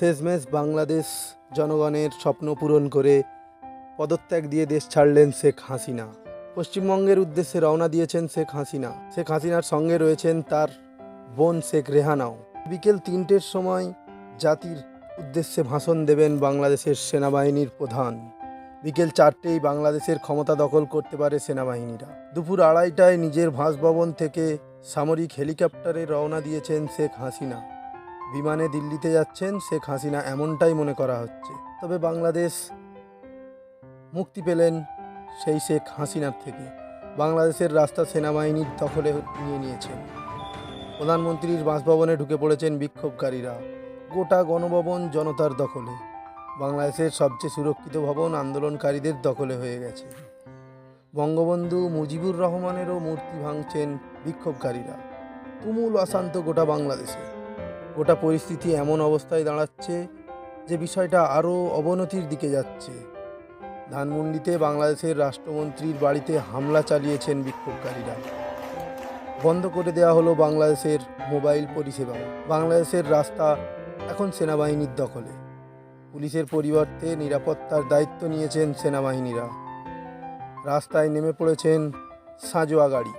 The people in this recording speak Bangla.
শেষমেশ বাংলাদেশ জনগণের স্বপ্ন পূরণ করে পদত্যাগ দিয়ে দেশ ছাড়লেন শেখ হাসিনা। পশ্চিমবঙ্গের উদ্দেশ্যে রওনা দিয়েছেন শেখ হাসিনা। শেখ হাসিনার সঙ্গে রয়েছেন তার বোন শেখ রেহানাও। বিকেল তিনটের সময় জাতির উদ্দেশ্যে ভাষণ দেবেন বাংলাদেশের সেনাবাহিনীর প্রধান। বিকেল চারটেই বাংলাদেশের ক্ষমতা দখল করতে পারে সেনাবাহিনীরা। দুপুর আড়াইটায় নিজের বাসভবন থেকে সামরিক হেলিকপ্টারে রওনা দিয়েছেন শেখ হাসিনা। বিমানে দিল্লিতে যাচ্ছেন শেখ হাসিনা এমনটাই মনে করা হচ্ছে। তবে বাংলাদেশ মুক্তি পেলেন সেই শেখ হাসিনার থেকে। বাংলাদেশের রাস্তা সেনাবাহিনীর দখলে নিয়ে নিয়েছেন। প্রধানমন্ত্রীর বাসভবনে ঢুকে পড়েছেন বিক্ষোভকারীরা। গোটা গণভবন জনতার দখলে। বাংলাদেশের সবচেয়ে সুরক্ষিত ভবন আন্দোলনকারীদের দখলে হয়ে গেছে। বঙ্গবন্ধু মুজিবুর রহমানেরও মূর্তি ভাঙছেন বিক্ষোভকারীরা। তুমুল অশান্ত গোটা বাংলাদেশে। গোটা পরিস্থিতি এমন অবস্থায় দাঁড়াচ্ছে যে বিষয়টা আরও অবনতির দিকে যাচ্ছে। ধানমন্ডিতে বাংলাদেশের রাষ্ট্রমন্ত্রীর বাড়িতে হামলা চালিয়েছেন বিক্ষোভকারীরা। বন্ধ করে দেওয়া হলো বাংলাদেশের মোবাইল পরিষেবা। বাংলাদেশের রাস্তা এখন সেনাবাহিনীর দখলে। পুলিশের পরিবর্তে নিরাপত্তার দায়িত্ব নিয়েছেন সেনাবাহিনীরা। রাস্তায় নেমে পড়েছেন সাঁজোয়া গাড়ি।